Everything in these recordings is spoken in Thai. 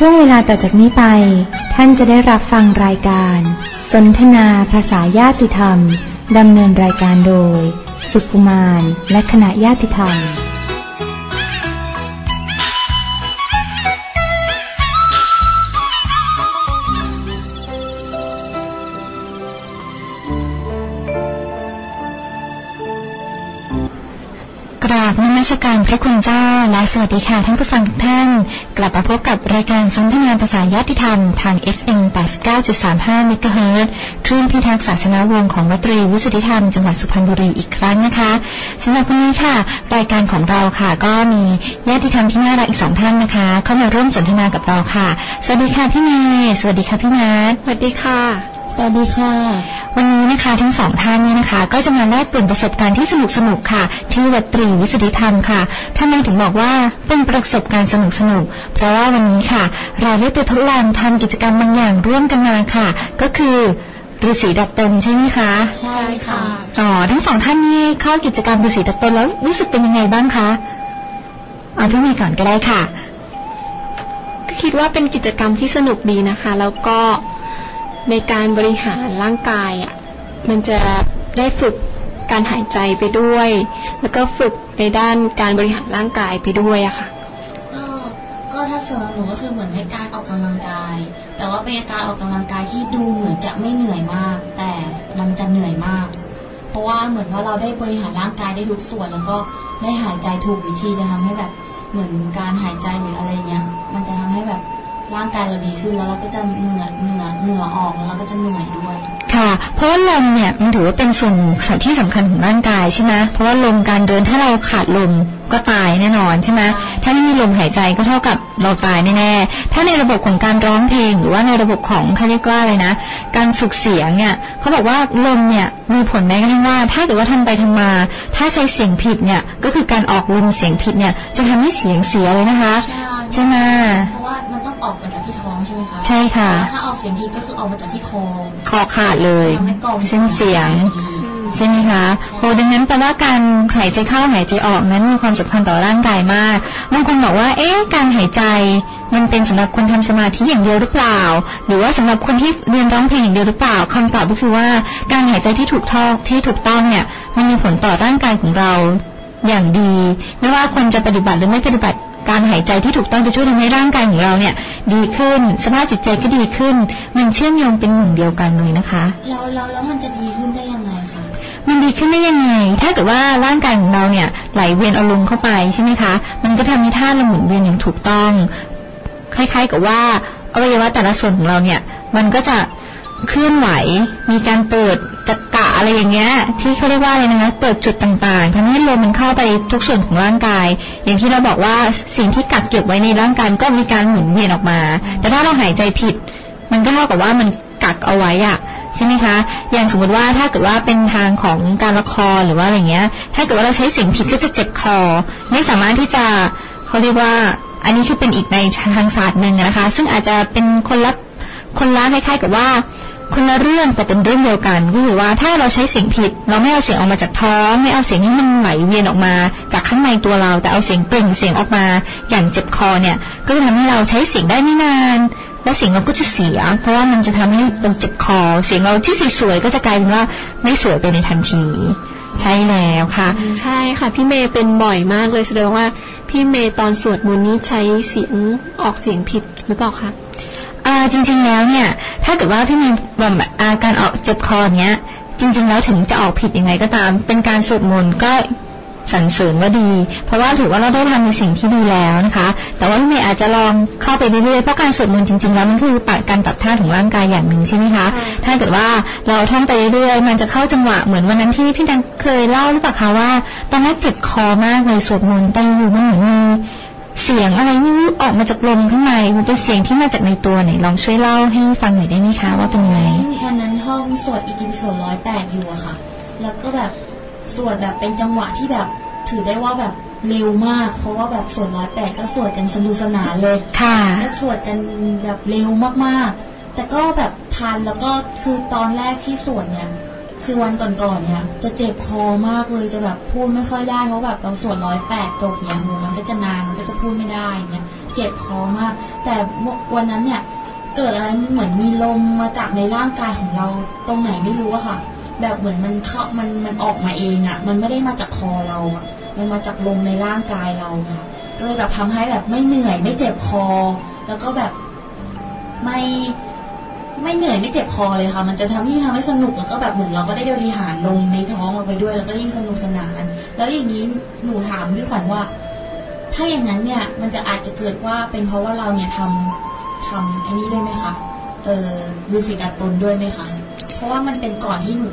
ช่วงเวลาต่อจากนี้ไป ท่านจะได้รับฟังรายการ สนทนาภาษาญาติธรรม ดำเนินรายการโดย สุขุมารและคณะญาติธรรม นมัสการพระคุณเจ้าและสวัสดีค่ะท่านผู้ฟังทุกท่าน กลับมาพบกับรายการสนทนาภาษาญาติธรรมทาง FM 89.35เมกะเฮิรตซ์คลื่นพิทักษ์ศาสนาวงศ์ของวัดตรีวิสุทธิธรรมจังหวัดสุพรรณบุรีอีกครั้งนะคะสำหรับวันนี้ค่ะ รายการของเราค่ะ ก็มีญาติธรรมที่น่ารักอีกสองท่านนะคะเข้ามาร่วมสนทนากับเราค่ะ สวัสดีค่ะพี่เมย์สวัสดีค่ะพี่นัทสวัสดีค่ะ สวัสดีค่ะ วันนี้นะคะทั้งสองท่านเนี่ยนะคะ ก็จะมาแลกเปลี่ยนประสบการณ์ที่สนุกสนุกๆค่ะ ที่วัดตรีวิสุทธิธรรมค่ะท่านนถึงบอกว่าเป็นประสบการณ์สนุกสนุกๆเพราะว่าวันนี้ค่ะ เราได้ไปทดลองทำกิจกรรมบางอย่างร่วมกันมาค่ะ ก็คือฤาษีดัดตนใช่ไหมคะ ใช่ค่ะอ๋อทั้งสองท่านนี้เข้ากิจกรรมฤาษีดัดตนแล้วรู้สึกเป็นยังไงบ้างคะเอาพี่เมย์ก่อนก็ได้ค่ะ ก็คิดว่าเป็นกิจกรรมที่สนุกดีนะคะ แล้วก็ ในการบริหารร่างกายอะมันจะได้ฝึกการหายใจไปด้วย แล้วก็ฝึกในด้านการบริหารร่างกายไปด้วยอะค่ะ ก็ก็ถ้าส่วนหนูก็คือเหมือนให้การออกกำลังกาย แต่ว่าเป็นการออกกำลังกายที่ดูเหมือนจะไม่เหนื่อยมาก แต่มันจะเหนื่อยมาก เพราะว่าเหมือนว่าเราได้บริหารร่างกายได้ทุกส่วน แล้วก็ได้หายใจถูกวิธีจะทำให้แบบเหมือนการหายใจหรืออะไรเงี้ย มันจะทำให้แบบ ร่างกายเราดีขึ้นแล้วเราก็จะเหงื่อเหงื่อเหงื่อออกแล้วเราก็จะเหนื่อยด้วย ค่ะ เพราะว่าลมเนี่ยมันถือว่าเป็นส่วนที่สำคัญของร่างกายใช่ไหมเพราะว่าลมการเดินถ้าเราขาดลมก็ตายแน่นอนใช่ไหมถ้าไม่มีลมหายใจก็เท่ากับเราตายแน่ๆ ถ้าในระบบของการร้องเพลงหรือว่าในระบบของเขาเรียกว่าอะไรนะ การฝึกเสียงเนี่ยเขาบอกว่าลมเนี่ยมีผลแม้กระทั่งว่า ถ้าเกิดว่าทำไปทำมา ถ้าใช้เสียงผิดเนี่ยก็คือการออกลมเสียงผิดเนี่ยจะทำให้เสียงเสียเลยนะคะ ใช่ใช่ไหมเพราะว่ามันต้ องออกมาจากที่ท้องใช่ไหมคะใช่ค่ะแล้วถ้าออกเสียงผิดก็คือออกมาจากที่คอคอขาดเลยทำให้กล่องเส้นเสียงอีกใช่ไหมคะโอ้ดังนั้นแปลว่าการหายใจเข้าหายใจออกนั้นมีความสำคัญต่อร่างกายมากบางคนบอกว่า เอ๊ะ การหายใจ มันเป็นสำหรับคนทำสมาธิอย่างเดียวหรือเปล่า หรือว่าสำหรับคนที่เรียนร้องเพลงอย่างเดียวหรือเปล่าคำตอบก็คือว่า การหายใจที่ถูกต้องที่ถูกต้องเนี่ย มันมีผลต่อร่างกายของเราอย่างดี ไม่ว่าคนจะปฏิบัติหรือไม่ปฏิบัติ การหายใจที่ถูกต้องจะช่วยทำให้ร่างกายของเราเนี่ย ดีขึ้น สภาพจิตใจก็ดีขึ้น มันเชื่อมโยงเป็นหนึ่งเดียวกันเลยนะคะแล้วแล้วแล้วมันจะดีขึ้นได้ยังไงคะมันดีขึ้นได้ยังไง ถ้าเกิดว่าร่างกายของเราเนี่ยไหลเวียนเอาลมเข้าไปใช่ไหมคะ มันก็ทำให้ธาตุเราหมุนเวียนอย่างถูกต้อง คล้าย ๆ กับว่าอวัยวะแต่ละส่วนของเราเนี่ย มันก็จะเคลื่อนไหว มีการเปิดจักระ อะไรอย่างเงี้ย ที่เขาเรียกว่าอะไรนะคะเปิดจุดต่างๆทำให้ลมมันเข้าไปทุกส่วนของร่างกาย อย่างที่เราบอกว่าสิ่งที่กักเก็บไว้ในร่างกายก็มีการหมุนเวียนออกมา แต่ถ้าเราหายใจผิด มันก็เท่ากับว่ามันกักเอาไว้อะใช่ไหมคะ อย่างสมมติว่าถ้าเกิดว่าเป็นทางของการละครหรือว่าอะไรเงี้ย ถ้าเกิดว่าเราใช้เสียงผิดก็จะเจ็บคอ ไม่สามารถที่จะเขาเรียกว่า อันนี้คือเป็นอีกในทางศาสตร์หนึ่งนะคะ ซึ่งอาจจะเป็นคนละคนละคล้ายๆกับว่า คนละเรื่องแต่เป็นเรื่องเดียวกันก็คือว่าถ้าเราใช้เสียงผิด เราไม่เอาเสียงออกมาจากท้อง ไม่เอาเสียงให้มันไหลเวียนออกมา จากข้างในตัวเรา แต่เอาเสียงเปล่งเสียงออกมา อย่างเจ็บคอเนี่ย ก็จะทำให้เราใช้เสียงได้ไม่นาน แล้วเสียงเราก็จะเสีย เพราะว่ามันจะทำให้เราเจ็บคอ เสียงเราที่สวยๆก็จะกลายเป็นว่าไม่สวยไปในทันทีใช่แล้วค่ะ ใช่ค่ะพี่เมย์เป็นบ่อยมากเลยแสดงว่าพี่เมย์ตอนสวดมนต์นี้ใช้เสียงออกเสียงผิดหรือเปล่าคะ จริง ๆ แล้วเนี่ย ถ้าเกิดว่าพี่มีแบบอาการออกเจ็บคอเนี้ย จริง ๆ แล้วถึงจะออกผิดยังไงก็ตาม เป็นการสวดมนต์ก็สรรเสริญว่าดี เพราะว่าถือว่าเราได้ทำในสิ่งที่ดีแล้วนะคะ แต่ว่าพี่เมย์อาจจะลองเข้าไปเรื่อยๆ เพราะการสวดมนต์จริงๆ แล้วมันคือปรับการปรับท่าของร่างกายอย่างหนึ่งใช่ไหมคะ ถ้าเกิดว่าเราท่องไปเรื่อยๆ มันจะเข้าจังหวะเหมือนวันนั้นที่พี่ดังเคยเล่าหรือเปล่าคะว่า ตอนแรกเจ็บคอมากเลยสวดมนต์แต่อยู่มันเหมือนมี เสียงอะไรไม่รู้ออกมาจากลมข้างในมันเป็นเสียงที่มาจากในตัวไหนลองช่วยเล่าให้ฟังหน่อยได้ไหมคะว่าเป็นยังไงวันนั้นห้องสวดอิติปิโสร้อยแปดอยู่อะค่ะ แล้วก็แบบสวดแบบเป็นจังหวะที่แบบถือได้ว่าแบบเร็วมาก เพราะว่าแบบสวดร้อยแปดก็สวดกันสนุกสนานเลย ค่ะแล้วสวดกันแบบเร็วมากๆ แต่ก็แบบทันแล้วก็คือตอนแรกที่สวดเนี่ย คือวันก่อนๆเนี่ย จะเจ็บคอมากเลยจะแบบพูดไม่ค่อยได้เพราะแบบเราสวดร้อยแปดจบเนี่ยโหมันก็จะนานมันก็จะพูดไม่ได้เนี่ยเจ็บคอมาก แต่วันนั้นเนี่ยเกิดอะไรเหมือนมีลมมาจากในร่างกายของเราตรงไหนไม่รู้อะค่ะ แบบเหมือนมันเข้ามันมันออกมาเองอะมันไม่ได้มาจากคอเราอะมันมาจากลมในร่างกายเราค่ะก็เลยแบบทำให้แบบไม่เหนื่อยไม่เจ็บคอ แล้วก็แบบไม่ ไม่เหนื่อยไม่เจ็บคอเลยค่ะ มันจะทำที่ทำให้สนุกแล้วก็แบบเหมือนเราก็ได้บริหารลมในท้องเราไปด้วย แล้วก็ยิ่งสนุกสนาน แล้วอย่างนี้หนูถามพี่ขวัญว่า ถ้าอย่างนั้นเนี่ยมันจะอาจจะเกิดว่าเป็นเพราะว่าเราเนี่ยทำทำไอ้นี้ด้วยไหมคะเออฤาษีดัดตนด้วยไหมคะเพราะว่ามันเป็นก่อนที่หนู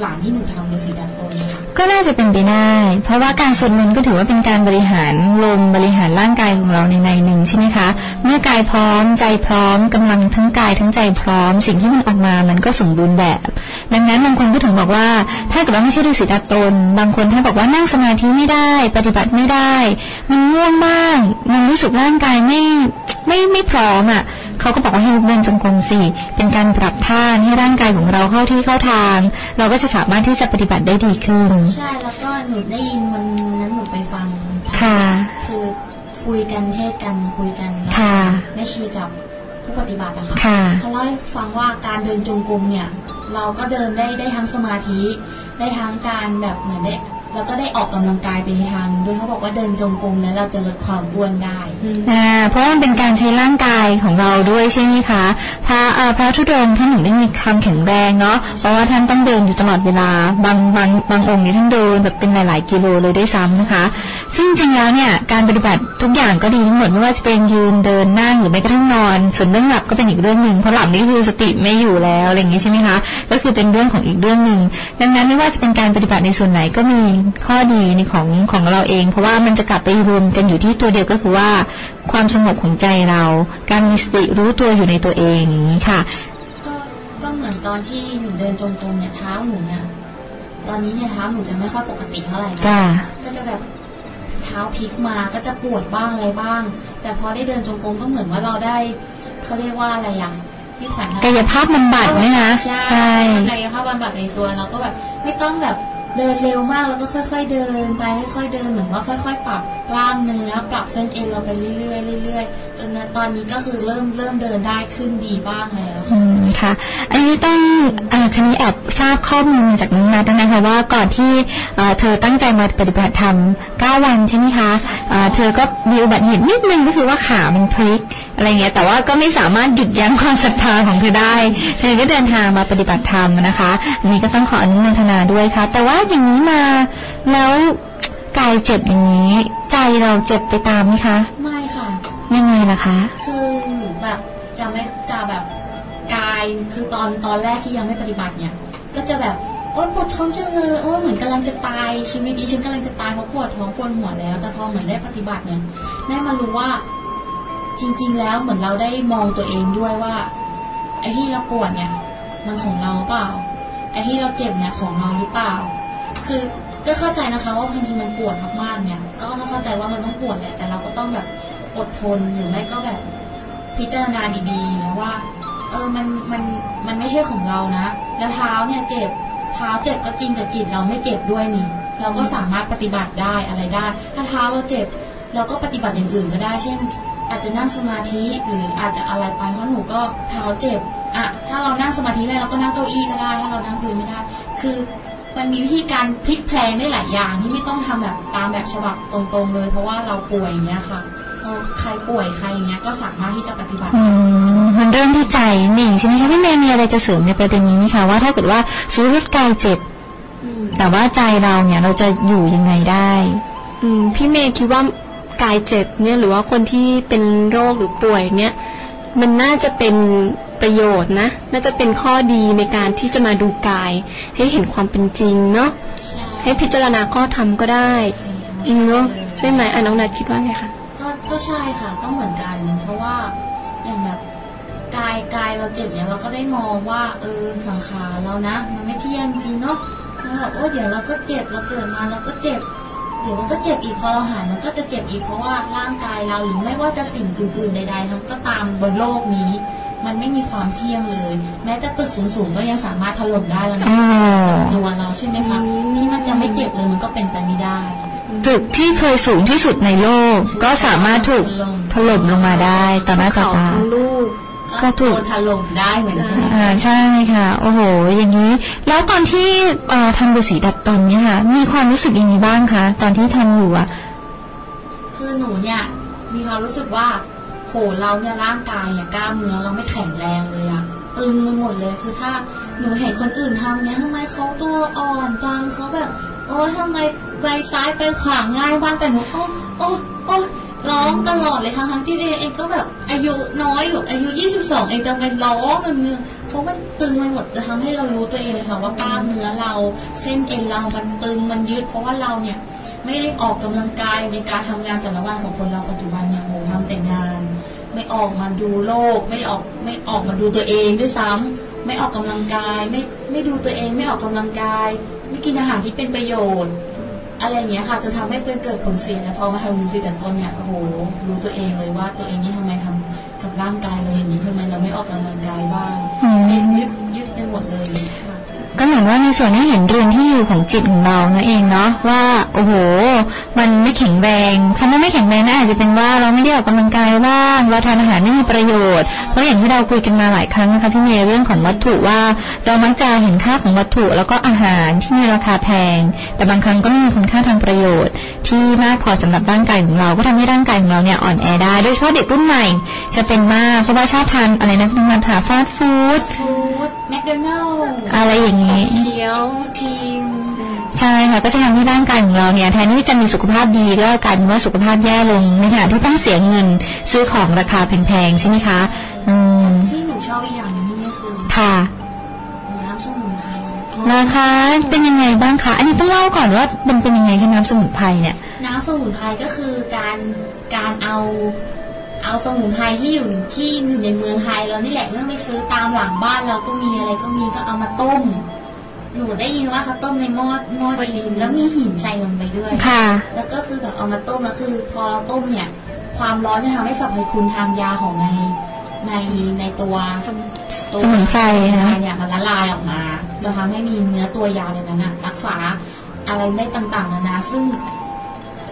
หลังที่หนูทำฤาษีดัดตนนะคะ ก็น่าจะเป็นไปได้ เพราะว่าการสวดมนต์ก็ถือว่าเป็นการบริหารลมบริหารร่างกายของเราในในหนึ่งใช่ไหมคะ เมื่อกายพร้อมใจพร้อมกำลังทั้งกายทั้งใจพร้อม สิ่งที่มันออกมามันก็สมบูรณ์แบบ ดังนั้นบางคนก็ถึงบอกว่า ถ้าเกิดว่าไม่ใช่ฤาษีดัดตน บางคนถ้าบอกว่านั่งสมาธิไม่ได้ ปฏิบัติไม่ได้ มันง่วงบ้าง มันรู้สึกร่างกายไม่ ไม่ไม่พร้อมอะเขาก็บอกว่าให้ลุกเดินจงกรมสิเป็นการปรับท่าให้ร่างกายของเราเข้าที่เข้าทาง เราก็จะสามารถที่จะปฏิบัติได้ดีขึ้น ใช่ แล้วก็หนูได้ยินวันนั้นหนูไปฟัง ค่ะ คือคุยกันเทศกันคุยกันแล้วค่ะแม่ชีกับผู้ปฏิบัติอะค่ะค่ะเขาเล่าให้ฟังว่าการเดินจงกรมเนี่ย เราก็เดินได้ได้ทั้งสมาธิได้ทั้งการแบบเหมือนได้ แล้วก็ได้ออกกำลังกายไปในทางนึงด้วยเขาบอกว่าเดินจงกรมแล้วเราจะลดความอ้วนได้อ่าเพราะมันเป็นการใช้ร่างกายของเราด้วยใช่ไหมคะพระเอ่อพระธุดงค์ท่านถึงได้มีความแข็งแรงเนาะเพราะว่าท่านต้องเดินอยู่ตลอดเวลาบางบางบางองค์นี้ท่านเดินแบบเป็นหลาย ๆ กิโลเลยด้วยซ้ำนะคะ ซึ่งจริงๆแล้วเนี่ยการปฏิบัติทุกอย่างก็ดีทั้งหมดไม่ว่าจะเป็นยืนเดินนั่งหรือแม้กระทั่งนอน ส่วนเรื่องหลับก็เป็นอีกเรื่องหนึ่งเพราะหลับนี่คือสติไม่อยู่แล้วอะไรอย่างนี้ใช่ไหมคะก็คือเป็นเรื่องของอีกเรื่องหนึ่งดังนั้นไม่ว่าจะเป็นการปฏิบัติในส่วนไหนก็มีข้อดีในของของเราเอง เพราะว่ามันจะกลับไปรวมกันอยู่ที่ตัวเดียวก็คือว่า ความสงบของใจเรา การมีสติรู้ตัวอยู่ในตัวเองอย่างนี้ค่ะก็ก็เหมือนตอนที่หนูเดินจงกรมเนี่ยเท้าหนูเนี่ยตอนนี้เนี่ยเท้าหนูจะไม่ค่อยปกติเท่าไหร่นะจ้าก็จะแบบเท้าพลิกมาก็จะปวดบ้างอะไรบ้าง แต่พอได้เดินจงกรมก็เหมือนว่าเราได้เขาเรียกว่าอะไรอะพี่ขวัญคะกายภาพบำบัดไหมคะใช่กายภาพบำบัดในตัวเราก็แบบไม่ต้องแบบ เดินเร็วมากแล้วก็ค่อย ๆ เดินไปค่อยๆเดินเหมือนว่าค่อย ๆ ปรับกล้ามเนื้อ ปรับเส้นเอ็นเราไปเรื่อยๆเรื่อยๆจนตอนนี้ก็คือเริ่มเริ่มเดินได้ขึ้นดีบ้างแล้วอืมค่ะ อันนี้ต้องเอ่อคันนี้แอบทราบข้อมูลมาจากน้องนัทนะคะว่าก่อนที่เธอตั้งใจมาปฏิบัติธรรม9วันใช่ไหมคะเอ่อเธอก็มีอุบัติเหตุนิดนึงก็คือว่าขามันพลิก อะไรเงี้ยแต่ว่าก็ไม่สามารถหยุดยั้งความศรัทธาของเธอได้เธอก็เดินทางมาปฏิบัติธรรมนะคะอันนี้ก็ต้องขออนุโมทนาด้วยค่ะ แต่ว่าอย่างนี้มาแล้วกายเจ็บอย่างนี้ ใจเราเจ็บไปตามไหมคะ ไม่ค่ะยังไงล่ะคะ คือหนูแบบจะไม่จะแบบกายคือตอนตอนแรกที่ยังไม่ปฏิบัติเนี่ย ก็จะแบบโอ๊ยปวดท้องจังเลยโอ๊ยเหมือนกำลังจะตายชีวิตนี้ฉันกำลังจะตายเพราะปวดท้องปวดหัวแล้ว แต่พอเหมือนได้ปฏิบัติเนี่ยได้มารู้ว่า จริง ๆ แล้วเหมือนเราได้มองตัวเองด้วยว่า ไอ้ที่เราปวดเนี่ย มันของเราเปล่า ไอ้ที่เราเจ็บเนี่ยของเราหรือเปล่า คือก็เข้าใจนะคะว่าบางทีมันปวดมากๆเนี่ย ก็เข้าใจว่ามันต้องปวดแหละแต่เราก็ต้องแบบอดทนหรือไม่ก็แบบพิจารณาดีๆนะว่า เออมันมันมันไม่ใช่ของเรานะ แล้วเท้าเนี่ยเจ็บเท้าเจ็บก็จริงแต่จิตเราไม่เจ็บด้วยนี่ เราก็สามารถปฏิบัติได้อะไรได้ ถ้าเท้าเราเจ็บ เราก็ปฏิบัติอย่างอื่นก็ได้ เช่น อาจจะนั่งสมาธิหรืออาจจะอะไรไปเพราะหนูก็เท้าเจ็บอะถ้าเรานั่งสมาธิไม่ได้เราก็นั่งเก้าอี้ก็ได้ ถ้าเรานั่งพื้นไม่ได้ คือมันมีวิธีการพลิกแพลงได้หลายอย่างที่ไม่ต้องทำแบบตามแบบฉบับตรงๆเลย เพราะว่าเราป่วยอย่างเงี้ยค่ะก็ใครป่วยใครอย่างเงี้ยก็สามารถที่จะปฏิบัติอืมมันเริ่มที่ใจนี่ใช่ไหมคะพี่เมย์มีอะไรจะเสริมในประเด็นนี้ไหมคะว่าถ้าเกิดว่าสมมติกายเจ็บอืมแต่ว่าใจเราเนี่ยเราจะอยู่ยังไงได้ อืมพี่เมย์คิดว่า กายเจ็บเนี่ยหรือว่าคนที่เป็นโรคหรือป่วยเนี่ยมันน่าจะเป็นประโยชน์นะ น่าจะเป็นข้อดีในการที่จะมาดูกาย ให้เห็นความเป็นจริงเนาะให้พิจารณาข้อธรรมก็ได้เนาะใช่ไหมอะน้องนัดคิดว่าไงคะก็ก็ใช่ค่ะก็เหมือนกัน เพราะว่าอย่างแบบกายกายเราเจ็บเนี่ยเราก็ได้มองว่าเออสังขารเรานะ มันไม่เที่ยงจริงเนาะแล้วแบบโอ้เดี๋ยวเราก็เจ็บเราเกิดมาเราก็เจ็บ เดี๋ยวมันก็เจ็บอีกพอเราหายมันก็จะเจ็บอีกเพราะว่าร่างกายเราหรือไม่ว่าจะสิ่งอื่นๆใดๆทั้งก็ตามบนโลกนี้ มันไม่มีความเที่ยงเลย แม้แต่ตึกสูงๆก็ยังสามารถถล่มได้แล้วนะอ๋อตัวเราใช่ไหมคะอืมที่มันจะไม่เจ็บเลยมันก็เป็นไปไม่ได้ตึกที่เคยสูงที่สุดในโลก ก็สามารถถูกถล่มลงมาได้ต่อหน้าต่อเขาตาทั้งลูก ก็ถูกโดนถล่มได้เหมือนกันอ่าใช่ค่ะ โอ้โห อย่างนี้ แล้วตอนที่เอ่อทำฤาษีดัดตนเนี่ยค่ะ มีความรู้สึกยังไงบ้างคะตอนที่ทำอยู่อะคือหนูเนี่ยมีความรู้สึกว่าโหเราเนี่ยร่างกายเนี่ยกล้ามเนื้อเราไม่แข็งแรงเลยอะตึงไปหมดเลยคือถ้าหนูเห็นคนอื่นทำเนี่ยทำไมเขาตัวอ่อนจังเขาแบบ โอ้ทำไมไปซ้ายไปขวาง่ายบ้างแต่หนูโอ้โอ้โอ้ ร้องตลอดเลยทั้งทั้งๆที่ตัวเองก็แบบอายุน้อยแบบอายุ 22 เองจะไปร้องกันเนี่ยเพราะมันตึงไปหมดจะทำให้เรารู้ตัวเองเลยค่ะว่ากล้ามเนื้อเราเส้นเอ็นเรามันตึงมันยืด เพราะว่าเราเนี่ยไม่ได้ออกกำลังกายในการทำงานแต่ละวันของคนเราปัจจุบันเนี่ยโหทำแต่งาน ไม่ออกมาดูโลก ไม่ออกไม่ออกมาดูตัวเองด้วยซ้ำไม่ออกกำลังกาย ไม่ไม่ดูตัวเอง ไม่ออกกำลังกาย ไม่กินอาหารที่เป็นประโยชน์ อะไรอย่างเงี้ยค่ะจะทำให้เป็นเกิดผลเสียแต่พอมาทำวิสิแต่ต้นเนี่ยโอ้โหรู้ตัวเองเลยว่าตัวเองนี่ทำไมทำกับร่างกายเราอย่างนี้ทำไมเราไม่ออกกำลังกายบ้างอืมเอ็นยึดยึดไปหมดเลยค่ะ ก็เหมือนว่าในส่วนที่เห็นเรือนที่อยู่ของจิตของเรานั่นเองเนาะว่า โอ้โห มันไม่แข็งแรงคำว่าไม่แข็งแรงนะอาจจะเป็นว่าเราไม่ได้ออกกำลังกายบ้างเราทานอาหารไม่มีประโยชน์เพราะอย่างที่เราคุยกันมาหลายครั้งนะคะพี่เมย์เรื่องของวัตถุว่า เรามักจะเห็นค่าของวัตถุแล้วก็อาหารที่มีราคาแพง แต่บางครั้งก็ไม่มีคุณค่าทางประโยชน์ ที่มากพอสำหรับร่างกายของเราก็ทำให้ร่างกายของเราเนี่ยอ่อนแอได้โดยเฉพาะเด็กรุ่นใหม่ จะเป็นมากเพราะว่าชอบทานอะไรนะคุณมันถาฟาสต์ฟู้ด แมคโดนัลล์อะไรอย่างนี้ เคี้ยวครีมใช่ค่ะก็จะทำให้ร่างกายของเราเนี่ยแทนที่จะมีสุขภาพดีก็กลายเป็นว่าสุขภาพแย่ลงในขณะที่ต้องเสียเงินซื้อของราคาแพงๆใช่ไหมคะ อืมที่หนูชอบอีกอย่างหนึงที่นี่คือค่ะน้ำสมุนไพรนะคะเป็นยังไงบ้างคะอันนี้ต้องเล่าก่อนว่ามันเป็นยังไงคะน้ำสมุนไพรเนี่ย น้ำสมุนไพรก็คือการการเอา เอาสมุนไพรที่อยู่ที่อยู่ในเมืองไทยเรานี่แหละไม่ต้องไปซื้อตามหลังบ้านเราก็มีอะไรก็มีก็เอามาต้ม หนูได้ยินว่าเขาต้มในหม้อหม้อดินแล้วมีหินใส่ลงไปด้วยค่ะ แล้วก็คือแบบเอามาต้มแล้วคือ พอเราต้มเนี่ย ความร้อนจะทำให้สรรพคุณทางยาของในในในตัวตัวสมุนไพรนะเนี่ยมันละลายออกมา จะทำให้มีเนื้อตัวยาในนั้นนะรักษาอะไรได้ต่างๆนานาซึ่ง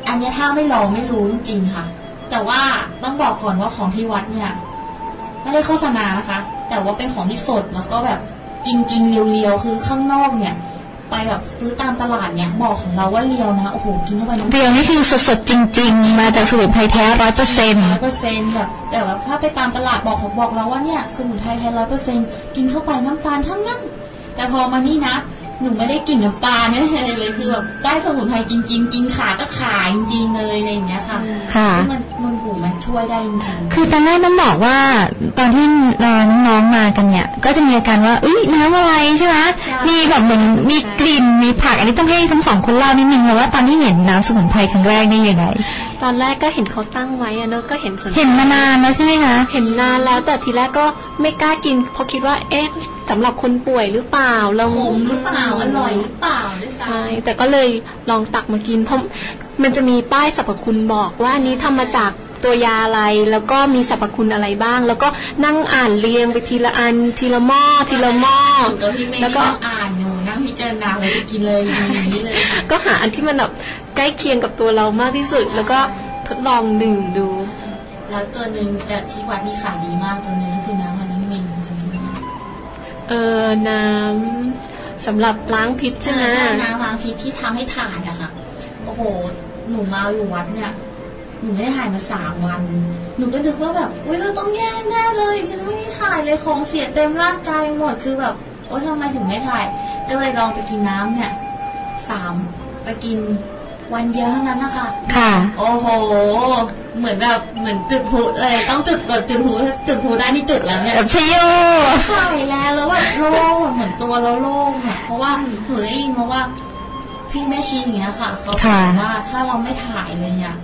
อันเนี้ยถ้าไม่ลองไม่รู้จริงๆค่ะ แต่ว่าต้องบอกก่อนว่าของที่วัดเนี่ย ไม่ได้โฆษณานะคะ แต่ว่าเป็นของที่สดแล้วก็แบบจริงๆเรียวๆคือข้างนอกเนี่ย ไปแบบซื้อตามตลาดเนี่ยบอกของเราว่าเรียวนะโอ้โหกินเข้าไปน้ำเรียวนี่คือสดๆจริง ๆ มาจากสมุนไพรแท้ร้อยเปอร์เซ็นต์ร้อยเปอร์เซ็นต์แบบแต่ว่าถ้าไปตามตลาดบอกเขาบอกเราว่าเนี่ยสมุนไพรไทยร้อยเปอร์เซ็นต์กินเข้าไปน้ำตาลทั้งนั้นแต่พอมานี่นะ หนูไม่ได้กลิ่นน้ำตาลไม่ได้อะไรเลยคือแบบได้สมุนไพรจริง ๆ กินขาก็ขายจริงๆเลยอะไรอย่างเงี้ยค่ะ ค่ะซึ่งมันมันหูมันช่วยได้จริงๆคือตอนแรกต้องบอกว่าตอนที่น้องๆมากันเนี่ย ก็จะมีอาการว่าเอ้ยน้ำอะไรใช่ไหมใช่มีแบบเหมือนมีกลิ่นมีผักอันนี้ต้องให้ทั้งสองคนเล่านิดนึงเลยว่าตอนที่เห็นน้ำสมุนไพรครั้งแรกนี่ยังไง ตอนแรกก็เห็นเขาตั้งไว้อะเนอะก็เห็นสนใจเห็นมานานแล้วใช่ไหมคะเห็นนานแล้วแต่ทีแรกก็ไม่กล้ากินเพราะคิดว่า เอ๊ะสำหรับคนป่วยหรือเปล่าเราขมหรือเปล่าอร่อยหรือเปล่าด้วยซ้ใช่แต่ก็เลยลองตักมากินเพราะมันจะมีป้ายสรรพคุณบอกว่าอันนี้ทำมาจากตัวยาอะไรแล้วก็มีสรรพคุณอะไรบ้าง แล้วก็นั่งอ่านเรียงไปทีละอันทีละหม้อำทีละหม้อหนูกับพี่เมย์แล้วก็นั่งอ่านอยู่นั่งพิจารณาเลยจะกินเลยอย่างนี้เลยค่ะก็หาอันที่มันแบบ ใกล้เคียงกับตัวเรามากที่สุด แล้วก็ทดลองดื่มดู แล้วตัวหนึ่งแต่ที่วัดนี่ขายดีมากตัวหนึงก็คือน้ำมันน้ำมินจำชื่อไม่ได้เออน้ำสำหรับล้างพิษใช่ไหมใช่น้ำล้างพิษที่ทำให้ถ่ายอะค่ะ โอ้โห หนูมาอยู่วัดเนี่ย หนูไม่ได้ถ่ายมาสามวัน หนูก็นึกว่าแบบอุ้ยเราต้องแย่แน่เลย ฉันไม่ได้ถ่ายเลยของเสียเต็มร่างกายหมดคือแบบโอ๊ยทำไมถึงไม่ถ่าย ก็เลยลองไปกินน้ำเนี่ยสามไปกิน วันเดียวเท่านั้นนะคะค่ะ โอ้โห เหมือนแบบเหมือนจุดพลุเลยต้องจุดกดจุดพลุถ้าจุดพลุได้นี่จุดแล้วเนี่ยแบบชโยถ่ายแล้วแล้วแบบโล่งเหมือนตัวเราโล่งอะเพราะว่าหนูได้ยินมาว่าพี่แม่ชีอย่างเงี้ยค่ะเขาบอกว่าถ้าเราไม่ถ่ายเลยเนี่ย